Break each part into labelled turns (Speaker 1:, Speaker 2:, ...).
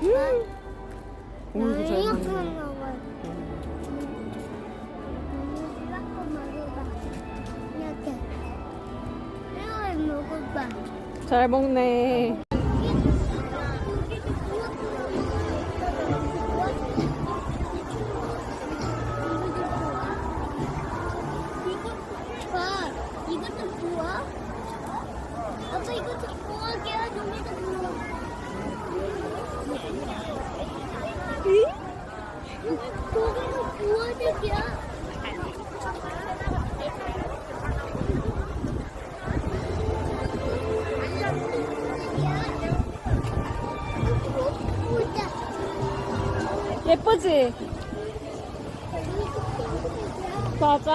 Speaker 1: 잘 먹네.
Speaker 2: 거야. 이렇게 먹어봐. 이렇게. 이렇게 먹어봐.
Speaker 1: 잘 먹네.
Speaker 2: 봐, 이것도 좋아? 아빠 이것도
Speaker 1: 예쁘지? 맞아.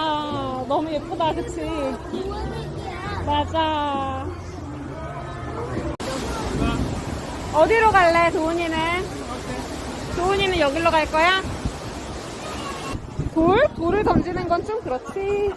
Speaker 1: 너무 예쁘다, 그치? 맞아. 어디로 갈래, 도훈이는? 도훈이는 여기로 갈 거야? 돌? 돌을 던지는 건 좀 그렇지.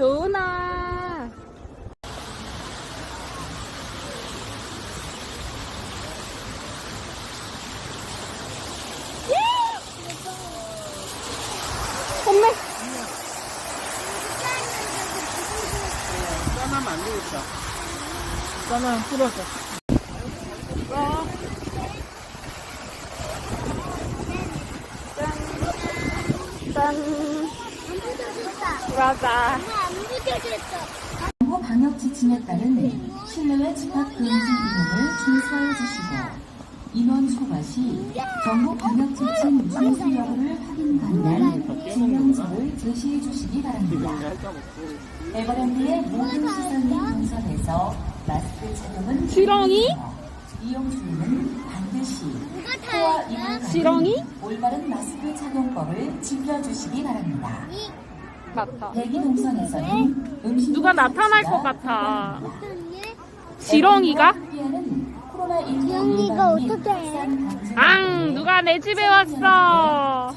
Speaker 1: 도훈아. 엄매.
Speaker 3: 짠하면 안 되겠다. 짠하면 풀어서.
Speaker 1: 짠. 맞아.
Speaker 4: 정부 방역 지침에 따른 실내외 집합 금지 이용을 준수하여 주시고 인원 초과 시 정부 방역 지침 준수 여부를 확인받는 증명서를 제시해 주시기 바랍니다. 에버랜드의 모든 시설 및 동선에서 마스크 착용은
Speaker 1: 지렁이?
Speaker 4: 이용 중에는 반드시 코와
Speaker 2: 다
Speaker 4: 입을? 가리는 올바른 마스크 착용법을 지켜주시기 바랍니다.
Speaker 1: 같아.
Speaker 4: 대기 동선에서는 음식
Speaker 1: 누가 나타날 것 같아. 지렁이가?
Speaker 4: 지렁이가
Speaker 2: 지렁이가 어떻게 해?
Speaker 1: 앙, 누가 내 집에 왔어.